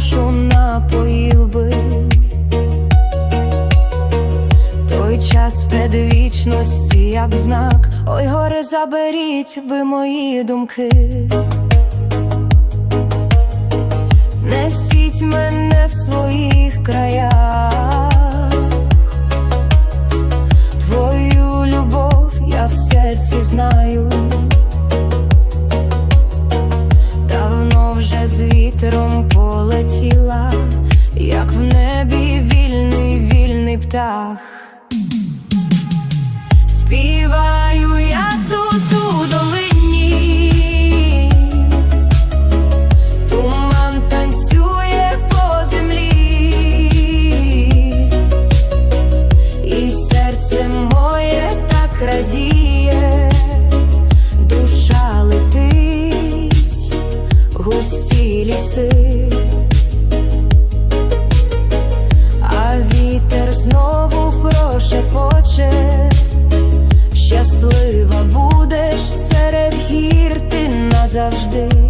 душу напоїв би. Той час предвічності, як знак, ой, горе, заберіть ви мої думки. Несіть мене в своїх краях, вільний. Співаю я тут у долині, туман танцює по землі, і серце моє так радіє, душа летить, густі ліси. Щаслива будеш серед гір ти назавжди.